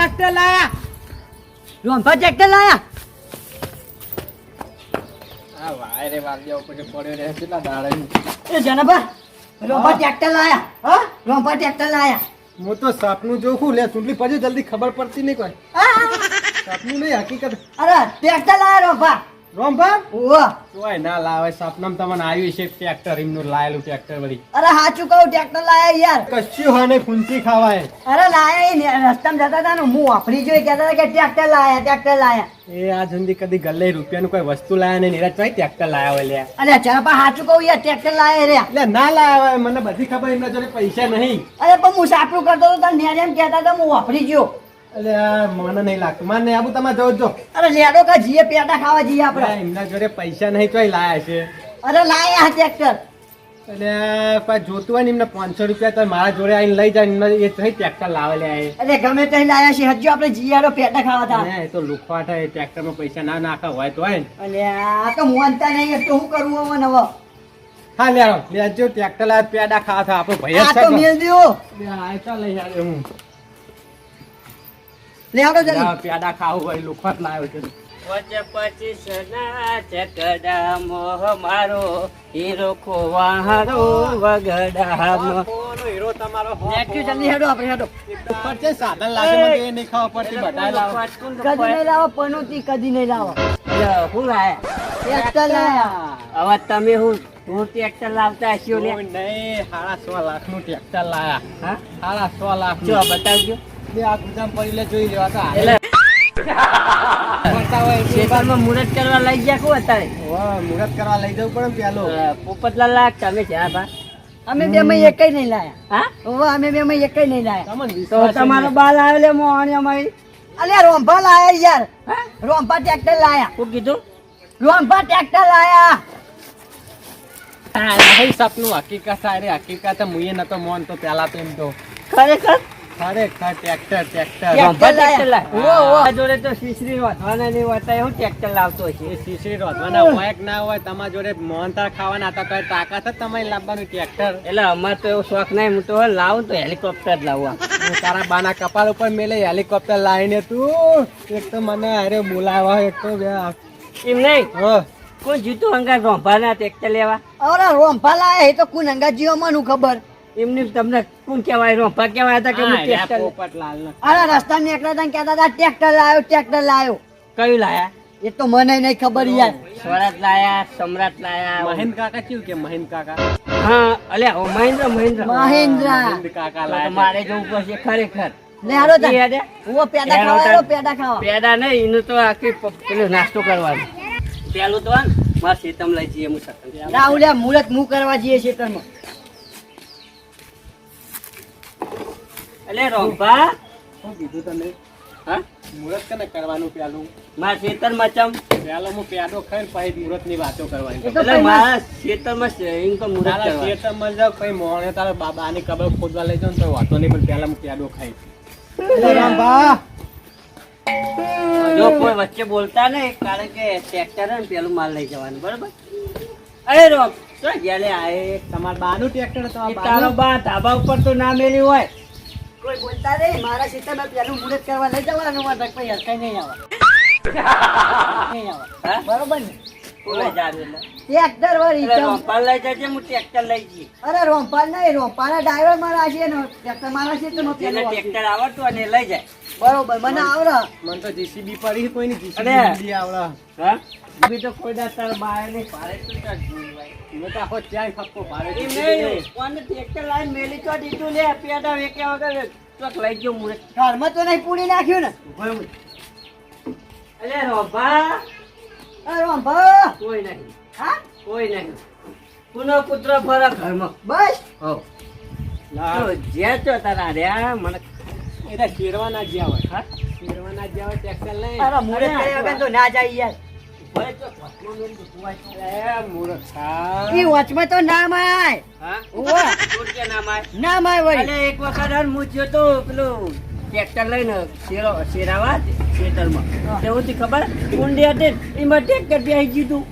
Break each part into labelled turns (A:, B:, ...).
A: Tractor લાયા.
B: રોંભા tractor લાયા.
A: આ વાયરે વાગ્યા ઉપર પડ્યો રહે કેટલા દાડે
B: એ જનાભા રોંભા ટ્રેક્ટર લાયા.
A: હા?
B: રોંભા ટ્રેક્ટર લાયા.
A: હું તો સપનું જોખું લે ચૂંટણી પછી જલ્દી ખબર પડતી નહીં કોઈ. સપનું નહીં હકીકત.
B: અરે ટ્રેક્ટર લાયા રોંભા
A: રોમભા
B: ઓહો
A: કોઈ ના લાવે સપનામાં તમને આવ્યું છે ટ્રેક્ટર એમનું લાયેલું ટ્રેક્ટર વળી.
B: અરે સાચું કહું ટ્રેક્ટર લાયા યાર.
A: કશું હોય નહીં ફૂંચી ખાવાય.
B: અરે લાયા ને રસ્તામાં જતા હતા ને હું વાપરી જોઈ કહેતા હતા કે ટ્રેક્ટર લાયા ટ્રેક્ટર લાયા.
A: એ આ જલ્દી કદી ગલ્લે રૂપિયાનું કોઈ વસ્તુ લાયા નહીં નીરજ ભાઈ ટ્રેક્ટર લાયા હોય લ્યા.
B: અરે જનાભા સાચું કહું યાર ટ્રેક્ટર લાયા રે
A: એટલે ના લાયા હોય મને બધી ખબર એમના જોડે પૈસા નહીં.
B: અરે પણ હું સાપડું કરતો હતો ન્યારે એમ કહેતા હતા હું વાપરી ગયો.
A: આ મને નહીં લાગતું. મને આબુ તમે જોજો.
B: અરે લેડો કા જીએ પેટા ખાવા જઈએ આપણે.
A: એમના જોડે પૈસા નહીં તોય લાયા છે.
B: અરે લાયા ટ્રેક્ટર.
A: એટલે કોઈ જોતું હોય ને એમને પાંચસો રૂપિયા તો મારા જોડે આવીને લઈ જાય એમને એ થઈ ટ્રેક્ટર લાવે લે
B: અરે ગમે તે લાયા છે. હજુ આપણે જીયારો પેટા ખાવા હતા.
A: એ તો લુખવા થાય ટ્રેક્ટરમાં પૈસા ના નાખા હોય તો હોય ને.
B: આ તો મોનતા નહીં તો હું કરવું હવે નવો.
A: હા લે આવો. લેજો ટ્રેક્ટર લાવે પેડા ખાવા થાય આપણો ભાઈ જ
B: આ
A: છે
B: તો. મેલ દ્યો.
A: આ તો લઈ આવ્યો હું.
B: લે આવડો જલ્દી.
A: પેડા ખાવું હોય લુખત લાવ્યો છે
C: વચ પચીસ ના ચકડા મોહ મારો હીરો ખોવાહારો
A: વગડા હીરો તમારો
B: નેક્યુ જલ્દી હેડો આપણે હેડો.
A: ઉપર છે સાધન લાગે મને એ નહીં ખાવા પડતી બધાય લાવો.
B: કદી નહીં લાવો પનોતી કદી નહીં લાવો.
C: હું લાયા?
B: ટ્રેક્ટર લાયા.
C: હવે તમે હું હું ટ્રેક્ટર લાવતા હશો
A: નહીં સાડા સો લાખનું ટ્રેક્ટર લાયા.
C: હા?
A: સાડા સો લાખ
C: જો બતાવજો.
A: બે આ ગુદામ પડી લે જોઈ લેવા તા.
C: એટલે ખેતરમાં મુહૂર્ત કરવા લઈ ગયા કોણ અત્યારે?
A: વાહ, કરવા લઈ જવું પડે પેલો.
C: અ, લાગ તમે જ્યાં બા
B: અમે બે માં એકય નહીં લાયા.
C: હા?
B: અમે બે માં એકય નહીં લાયા.
C: તો તમારો બાલ આવેલે મોહણી અમારી?
B: અલ્યા રોંભા લાયા યાર.
C: હા?
B: રોંભા ટ્રેક્ટર લાયા.
C: શું કીધું?
B: રોંભા ટ્રેક્ટર લાયા.
A: આ નહીં સપનું હકીકત આ રે હકીકત મુએ નતો મોન તો પેલા તો એમ તો.
C: ખરેખર?
A: ખરેખર ટ્રેક્ટર ટ્રેક્ટર.
B: ઓ, ઓ.
C: આ જોડે તો શીશરી વાંધવાના નહીં હોતા હું ટ્રેક્ટર લાવતો છે
A: એ શીશી રોધવાના હોય કે ના હોય તમારા જોડે મોહનથાળ ખાવાના હતા કઈ તાકાત જ તમારે લાવવાનું ટ્રેક્ટર?
C: એટલે અમારે તો એવો શોખ નહીં હું તો લાવું તો હેલિકોપ્ટર જ લાવું
A: તારા બાના કપાળ ઉપર મેલે હેલિકોપ્ટર લાવીને તું. એક તો મને અરે બોલાવા એક તો બે.
C: એમ નહીં?
A: હા.
C: કોઈ જીતું અંગા રોંભાના ટ્રેક્ટર લેવા?
B: અરે રોંભા લાયા એ તો કુન અંગા મને ખબર.
C: એમની તમને કોણ કહેવાય? રોંભા કહેવાય હતા કે હું ટ્રેક્ટર.
B: અરે રસ્તા નીકળ્યા હતા કહેતા હતા ટ્રેક્ટર લાયો ટ્રેક્ટર લાયો.
C: કયું લાયા?
B: એ તો મને નહીં ખબર યાર.
C: સ્વરાજ લાયા સમ્રાટ લાયા
A: મહેન્દ્ર કાકા કયું કે મહેન્દ્ર કાકા?
C: હા અલ્યા મહેન્દ્ર મહેન્દ્ર.
B: મહેન્દ્ર.
A: કાકા લાયા
C: મારે જવું પડશે ખરેખર. નાસ્તો કરવાનો. પેલું તો મારે લઈ જઈએ હું સકન
B: રાહુલ્યા મુહૂર્ત હું કરવા જઈએ ખેતરમાં
C: એટલે રોંભા.
A: શું કીધું તમે
C: હા?
A: મુહૂર્ત કને કરવાનું પેલું
C: મારા ખેતરમાં ચમ.
A: પેલો હું પેડો ખાઈ પછી મુહૂર્તની વાતો કરવાની.
C: એટલે મારા ખેતરમાં છે, એમ તો મુહૂર્ત કરવાનું.
A: ખેતરમાં જાવ પછી મોણે તારા બાબાની કબર ખોદવા લઈ જાવ તો વાતો નહીં પણ પેલા હું પેડો ખાઈ. રામભા
C: જો કોઈ વચ્ચે બોલતા નહીં કારણ કે ટ્રેક્ટર ને પેલું માલ લઈ જવાનું બરોબર? અરે રોમ તો ગેલે આએ
A: તમારા બાનું ટ્રેક્ટર તમારા
C: તારો બા ધાબા ઉપર તો ના મેલી હોય.
B: કોઈ બોલતા નહીં. મારા ખેતરમાં પેલું મુહૂર્ત કરવા લઈ જવાનું. હોય ભાઈ હરખાઈ નહીં આવે નહીં આવે બરોબર ને. ટ્રેક્ટર વાળી
C: રોમપાલ લઈ જજે હું ટ્રેક્ટર લઈ જઈએ.
B: અરે રોમપાલ નહીં રોમપાલના ડ્રાઈવર મારા ને ટ્રેક્ટર મારા છે તો
C: ટ્રેક્ટર આવડતું હોય ને લઈ જાય.
B: બરોબર મને આવડે.
A: મને તો જીસીબી પડી કોઈ નહીં
C: અરે.
A: જીસીબી આવડે.
C: હા? બી તો કોઈ દાડો તારા બાએ નહીં પારે તો.
A: મેં તો આખો ક્યાંય ખપ્પો પારે
C: નહીં. કોને ટ્રેક્ટર લાવીને મેલી તો દીધું લે પેડા વેક્યા વગર ચોક લઈ ગયો મુરત
B: ઘરમાં તો નહીં પૂરી નાખ્યું ને.
C: અલે રોભા.
B: અરે રોમભા
C: કોઈ નહીં.
B: હા?
C: કોઈ નહીં. પુનઃ પુત્ર ફરે ઘરમાં.
B: બસ.
C: હો તો છો તારા રે મને
A: એ તો શેરવાના જ જ્યાં હોય.
C: હા?
A: શેરવાના જ જ્યાં હોય ટ્રેક્ટર લઈને.
B: અરે મુહૂર્ત કર્યા વગર તો ના જાય યાર. ના
C: ના
B: ના
C: શેરાવા ને, ગયું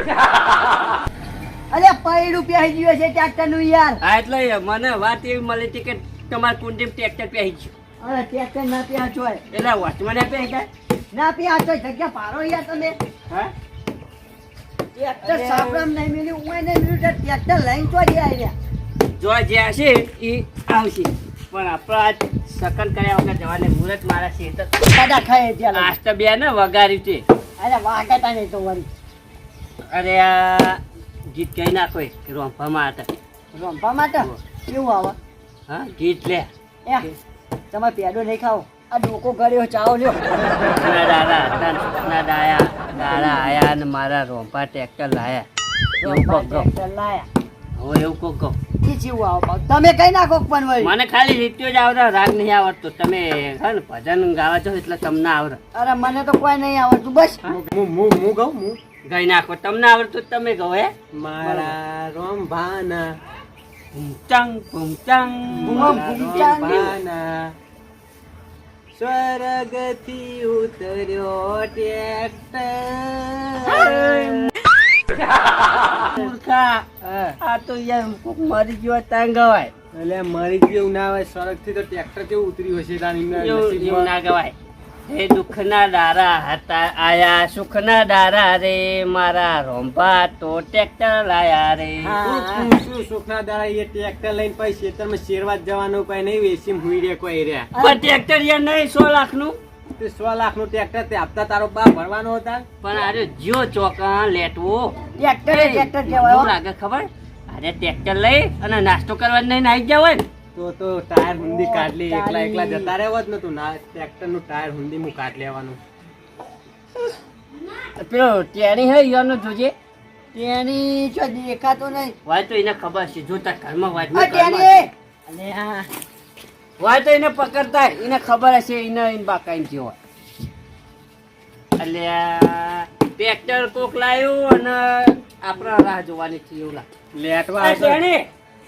B: અરે પૈડ રૂપિયા થઈ ગયો છે ટ્રેક્ટરનું યાર.
C: હા એટલે મને વાત એવી મળી હતી કે તમારે કુંડી ટ્રેક્ટર પહેરી ગયું.
B: અરે ટ્રેક્ટર ના ત્યાં જોય.
C: એટલે વચમાં ને જાય
B: ના ત્યાં જોય જગ્યા પારો યાર તમે.
C: હા?
B: ટ્રેક્ટર સાપરામ નહીં મિલ્યું હું નહીં મિલ્યું તો ટ્રેક્ટર લઈને તો જ આવ્યા
C: જો જે હશે એ આવશે. પણ આપણા સકન કર્યા વગર જવાને મુહૂર્ત મારા છે તો
B: દાદા ખાય ત્યાં
C: આજ તો બે ને વગાડ્યું છે.
B: અરે વાગતા નહીં તો વળી.
C: અરે આ ગીત કઈ નાખો હતા
B: રમવા માટે કેવું આવે?
C: હા ગીત લે.
B: એ તમે પેડો નહીં ખાઓ આ ડોકો કર્યો ચાવો લ્યો.
C: દાયા દાડા આયા ને મારા રોંપા ટ્રેક્ટર લાયા.
B: ટ્રેક્ટર લાયા.
C: હવે એવું કોક કહું.
B: જેવું આવો. તમે કઈ નાખો પણ વળી?
C: મને ખાલી રીત્યો જ આવડે રાગ નહીં આવડતો. તમે હે ને ભજન ગાવા છો એટલે તમને આવડે.
B: અરે મને તો કોઈ નહીં આવડતું. બસ.
A: હું? હું હું કહું હું?
C: ગઈ નાખો. તમને આવડતું તમે કહો હે?
A: મારા
C: ભૂમચંગ ભૂમચંગ
B: ભૂમો ભૂમચાંગ.
A: રોમભાના સ્વર્ગથી ઉતર્યો
C: મૂર્ખા આ તો યાર કોક મરી ગયો ત્યાં ગવાય.
A: એટલે મરી ગયું ના હોય સ્વર્ગથી તો ટ્રેક્ટર કેવું ઉતર્યું હશે
C: એવું ના ગવાય. હે દુઃખના દારા હતા આયા સુખના દારા રે મારા રોંભા તો ટ્રેક્ટર લાયા રે.
A: શું- સુખના દારા? એ ટ્રેક્ટર લઈને પછી ખેતરમાં શેરવા જ જવાનું કોઈ નહીં વેસી હુઈ રે કોઈ રે
C: પણ ટ્રેક્ટર યાર નહીં સો લાખનું
A: તે સો લાખનું ટ્રેક્ટર તે આપતા તારો બાપ ભરવાનો હતા?
C: પણ અરે જીઓ ચોકા લેટવો.
B: ટ્રેક્ટર ટ્રેક્ટર
C: લાગે ખબર? અરે ટ્રેક્ટર લઈ અને નાસ્તો કરવા નહીં નાઈ ગયા હોય ને.
A: તો તો ટાયર હુંદી કાઢલી એકલા એકલા જતા રહેવા જ નતું ના ટ્રેક્ટરનું ટાયર હુંદી હું કાઢ લેવાનું.
C: પેલો ટેણી હે યાનો જોજે.
B: ટેણી જો દેખાતો નહીં.
C: હોય તો એને ખબર છે જોતા ઘરમાં વાત
B: આ તેની અલે હા.
C: હોય તો એને પકડતા એને ખબર હશે એને એને બાકાઈ જેવો. એટલે આ ટ્રેક્ટર કોક લાવ્યું અને આપણા રાહ જોવાની છે એવું લાગે
A: લેટવા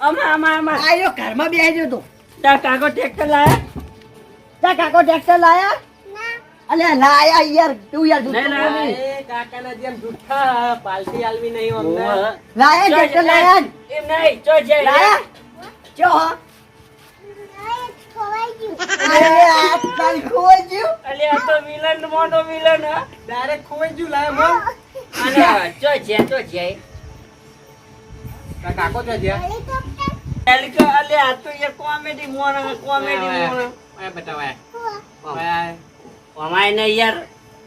C: આમાં આમાં આમાં.
B: આયો ઘરમાં બેસી ગયો તો
C: તાર કાકો ટ્રેક્ટર લાયા?
B: તા કાકો ટ્રેક્ટર લાયા? અલે લાયા યાર તું યાર જૂઠું.
A: કાકાના જેમ પાલટી આલવી નહીં અમને.
B: લાયા ટ્રેક્ટર લાયા?
C: એમ નહીં ચો જાય
B: લાયા? ચો હો. અરે આ તારી ખોવાઈ ગયું.
C: અલે આ તો વિલન મોટો વિલન હા.
A: ડાયરેક્ટ ખોવાઈ ગયું લાય મો
C: અને ચો જાય ચો જાય
A: તારા કાકો તો જ્યાં
C: એલિકો અલે આ તો યાર કોમેડી મોણ કોમેડી મોણ ને યાર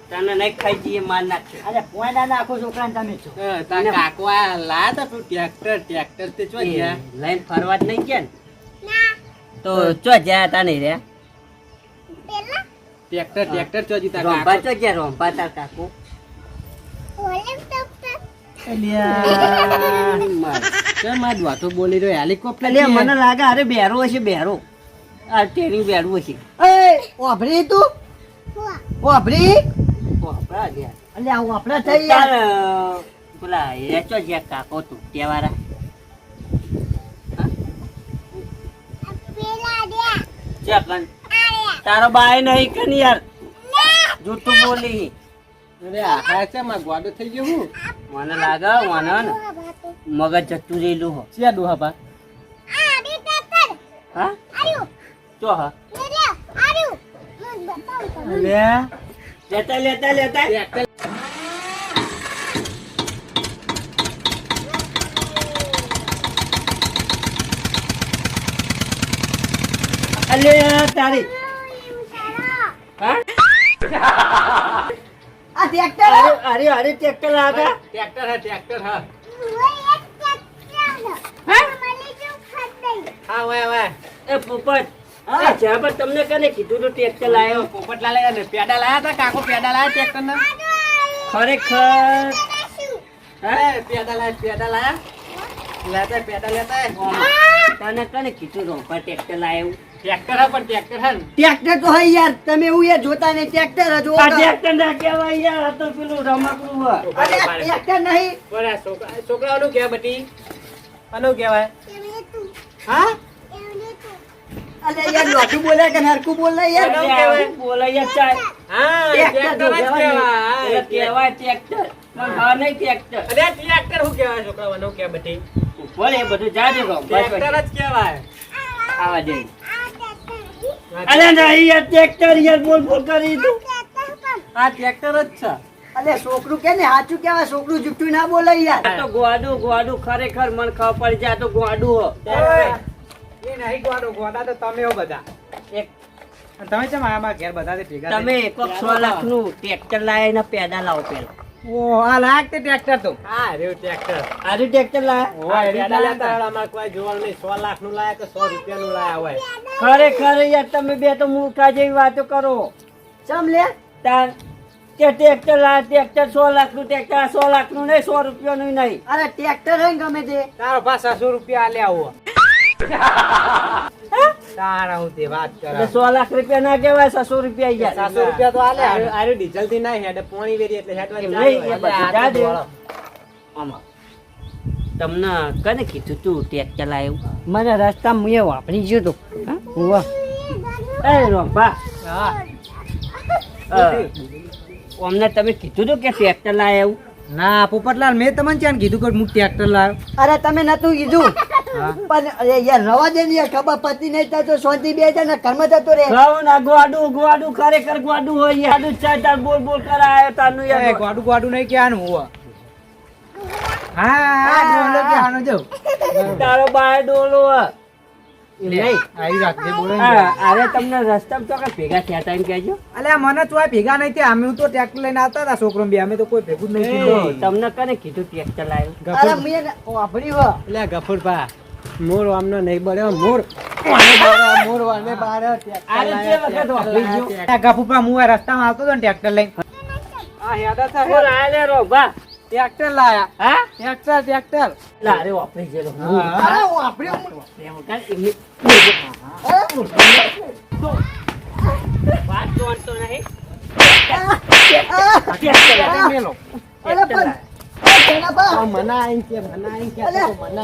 C: તને નહીં ખાઈ જઈએ માર નાખશે
B: અરે પોઈના નાખો છોકરાને તમે છો.
A: એ, કાકો આ લાયા તા તું ટ્રેક્ટર ટ્રેક્ટર તે ચો ગયા
C: લઈને ફરવા જ નહીં ગયા ને? તો ચો જ્યાં તા નહીં રે
A: ટ્રેક્ટર ટ્રેક્ટર ચો જી તારા
C: રોંભા
A: કાકો?
C: ચો તાર કાકુ?
A: બોલી રહ્યો હેલિકોપ્ટર
C: મને લાગે અરે બેરો હશે બેરો. આ ટ્રેનિંગ બેરું હશે.
B: એ વાભરી તું? વાભરી
C: વાપરા ગયા
B: અલે આ વાપરા થઈ યાર.
C: પેલા કાકો વાળા તારો બાય નહીં કન યાર. જૂઠું બોલી.
A: અરે આ છે માં ગોડો થઈ ગયું હું?
C: મને લાગે મને ને મગજ જતું રહેલું હો
A: છે ડોહા બા
C: હા? ચો હા.
A: લે
C: લેતા લેતા લેતા.
A: ટ્રેક્ટર
C: અલે તારી. હા?
B: આ ટ્રેક્ટર
C: અરે અરે અરે ટ્રેક્ટર લાગે
A: ટ્રેક્ટર હા ટ્રેક્ટર હા. હા. વાય વાય
C: એ પોપટ હા? જ્યાં પર તમને કને કીધું તું ટ્રેક્ટર લાયો?
A: પોપટ લાયા ને પેડા લાયા તા કાકો પેડા લાયા ટ્રેક્ટર ના?
C: ખરેખર?
A: હે? પેડા લાયા પેડા લાયા. લેતા પેડા લેતા
C: તને કને કીધું રોંપા ટ્રેક્ટર લાયો?
A: ટ્રેક્ટર હા પણ ટ્રેક્ટર હા
B: ટ્રેક્ટર તો હઈ યાર તમે એવું યાર જોતા નહીં ટ્રેક્ટર જ
C: આ ટ્રેક્ટર ના કહેવાય યાર આ તો પેલું રમકડું હોય.
B: અરે ટ્રેક્ટર નહીં.
A: છોકરા છોકરાઓનું કહેવાય બટી. આનું કહેવાય. હા?
B: અલે યાર લોટું બોલે કે હરકું બોલે યાર?
C: બોલે યાર ચાલ.
A: હા
B: ટ્રેક્ટર
A: ટ્રેક્ટર જ
B: તો કહેવાય.
A: કહેવાય
C: ટ્રેક્ટર પણ હા નહીં ટ્રેક્ટર
A: અરે ટ્રેક્ટર શું કહેવાય છોકરાઓનું કે બટી.
C: બોલે એ બધું જાજે રોંપા
A: ટ્રેક્ટર જ કહેવાય.
C: આવા દે અરે નહીં આ ટ્રેક્ટર યાર બોલ બોલ કરી તું.
D: આ ટ્રેક્ટર જ છે.
B: અલે છોકરું કે ને સાચું કેવા છોકરું જુઠ્ઠું ના બોલે યાર?
C: આ તો ગોડું ગોડું ખરેખર મને ખબર પડી જાય આ તો ગોડું હો.
D: એ નહીં ગોડો ગોડા તો તમે હો બધા.
C: એક
D: તમે કેમ આયા મારા ઘેર બધા ભેગા
C: તમે કોક સો લાખનું ટ્રેક્ટર લાવીને પેદા લાવો પેલા.
D: આ લાગ ટ્રેક્ટર તો. હા રે ટ્રેક્ટર
C: આરી ટ્રેક્ટર લાયા.
D: ઓય પેદા લેતા અમાર કોઈ જોવાનું નહીં. 100 લાખનું લાયા કે 100 રૂપિયા નું લાયા હોય.
C: ખરેખર યાર તમે બે તો મૂર્ખા જેવી વાતો કરો.
B: ચમ લે?
C: તાર તે ટ્રેક્ટર લાયા ટ્રેક્ટર સો લાખનું ટ્રેક્ટર સો લાખનું નહીં સો રૂપિયા નું નહીં.
B: અરે ટ્રેક્ટર હે ને ગમે તે.
D: તારો પાછા 100 રૂપિયા લે આવો. તારા હું તે વાત કરે
C: સો લાખ રૂપિયા ના કેવાય છસો રૂપિયા ગયા
D: સાતસો રૂપિયા તો આલે આરે ડીઝલથી ના હેડે પોણી વેરી એટલે હેડવા
C: એમ
D: ચાલુ
C: નહીં, એ
D: હોય.
C: પછી
D: એટલે આ તો
C: જાજે.
D: બોલો.
C: આમાં. તમને કને કીધું તું ટ્રેક્ટર લાવ્યું મને રસ્તા મુએ વાપરી ગયો તો. એ રોંભા. અમને તમે કીધું તું કે ટ્રેક્ટર લાવ્યું
D: ના પોપટલાલ મેં તમને ક્યાં કીધું કે હું ટ્રેક્ટર લાવ્યો?
B: અરે તમે નતું કીધું. પણ યાર રવા દે ને ખબર પતી નહીં થાય તો શાંતિ બે ને ઘરમાં જતો રે
C: ખાવ ના ગોડું ગોડું ખરેખર ગોડું હોય યાર આડું તાર બોલ બોલ કરાયો તારનું યાર.
D: ગોડું ગોડું નહીં ક્યાંનું હોવા. હા હા ડોલો ક્યાંનો જો
C: તારો બાય ડોલો હે. એમ નહીં
D: આઈ રાત્રે બોલે
C: હા, અરે તમને રસ્તામાં તો ભેગા થયા તા એમ
D: મને તો આ ભેગા નહીં થયા અમે તો ટ્રેક્ટર લઈને આવતા હતા છોકરો બે અમે તો કોઈ ભેગું જ નહીં
C: તમને કને કીધું ટ્રેક્ટર લાવ્યું?
B: ગફર
D: એટલે ગફુરભા. મોર આમનો નહીં બળ્યો મોર. મોર વાને બાર હું રસ્તામાં આવતો હતો ને ટ્રેક્ટર લઈને. હા યાદ
C: બોલ, આ રો, બા.
D: ટ્રેક્ટર લાયા.
C: હા?
D: Tractor tractor.
C: લા, અરે વાપરી ગયેલો.
B: અરે વાપર્યું
C: એમ વાત તો નહીં.
B: અરે પણ અરે જનાબા,
D: મના આઈ છે મના